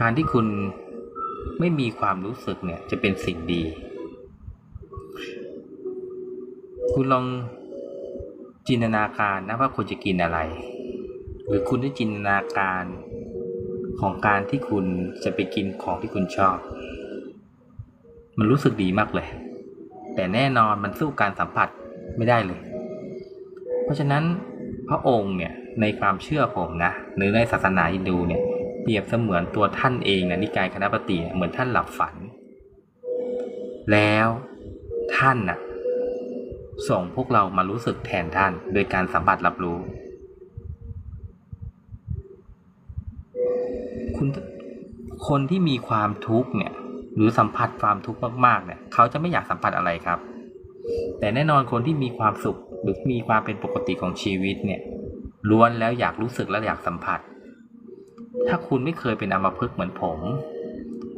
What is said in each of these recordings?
การที่คุณไม่มีความรู้สึกเนี่ยจะเป็นสิ่งดี คุณลองจินตนาการนะว่าคุณจะกินอะไร หรือคุณได้จินตนาการของการที่คุณจะไปกินของที่คุณชอบ มันรู้สึกดีมากเลย แต่แน่นอนมันสู้การสัมผัสไม่ได้เลย เพราะฉะนั้นพระองค์เนี่ยในความเชื่อผมนะหรือในศาสนาฮินดูเนี่ย เปรียบเสมือนตัวท่านเองนะนิกายคณะปฏิเหมือนท่านหลับฝัน แล้วท่านน่ะ ส่งพวกเรามารู้สึกแทนท่าน โดยการสัมผัสรับรู้ คุณคนที่มีความทุกข์เนี่ย หรือสัมผัสความทุกข์มากๆเนี่ย เขาจะไม่อยากสัมผัสอะไรครับ แต่แน่นอนคนที่มีความสุขหรือมีความเป็นปกติของชีวิตเนี่ยล้วนแล้วอยากรู้สึกและอยากสัมผัส ถ้าคุณไม่เคยเป็นอัมพฤกษ์เหมือนผม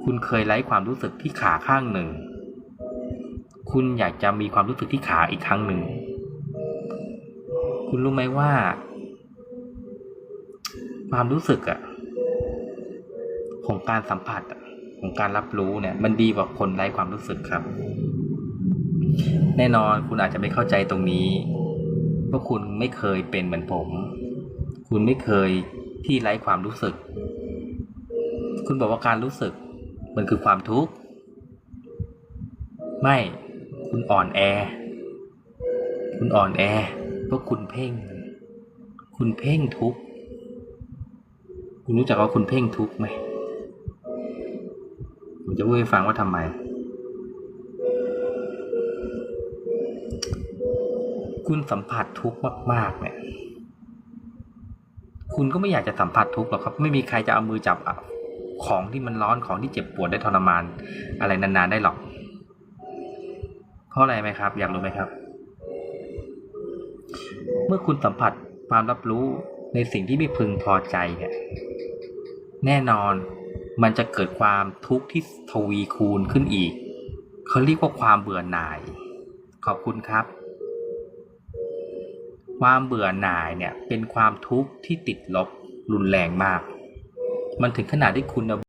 คุณเคยไร้ความรู้สึกที่ขาข้างหนึ่ง คุณอยากจะมีความรู้สึกที่ขาอีกครั้งหนึ่ง คุณรู้ไหมว่า ความรู้สึกอะของการสัมผัสของการรับรู้เนี่ย มันดีกว่าคนไร้ความรู้สึกครับ แน่นอนคุณอาจจะไม่เข้าใจตรงนี้เพราะคุณไม่เคยเป็นเหมือนผม คุณไม่เคย ที่ไร้ความรู้สึก คุณบอกว่าการรู้สึก มันคือความทุกข์ ไม่ คุณอ่อนแอ คุณอ่อนแอ เพราะคุณเพ่ง คุณเพ่งทุกข์ คุณรู้จักว่าคุณเพ่งทุกข์ไหมผมจะพูดให้ฟังว่าทำไม คุณสัมผัสทุกข์มาก ๆ เนี่ย คุณก็ไม่อยากจะสัมผัสทุกข์หรอกครับ ไม่มีใครจะเอามือจับของที่มันร้อนของที่เจ็บปวดได้ทรมาน อะไรนานๆได้หรอก เพราะอะไรไหมครับ อยากรู้ไหมครับ เมื่อคุณสัมผัสความรับรู้ในสิ่งที่ไม่พึงพอใจเนี่ย แน่นอนมันจะเกิดความทุกข์ที่ทวีคูณขึ้นอีก เขาเรียกว่าความเบื่อหน่าย ขอบคุณครับ ความเบื่อหน่ายเนี่ยเป็นความทุกข์ที่ติดลบรุนแรงมาก มันถึงขนาดที่คุณ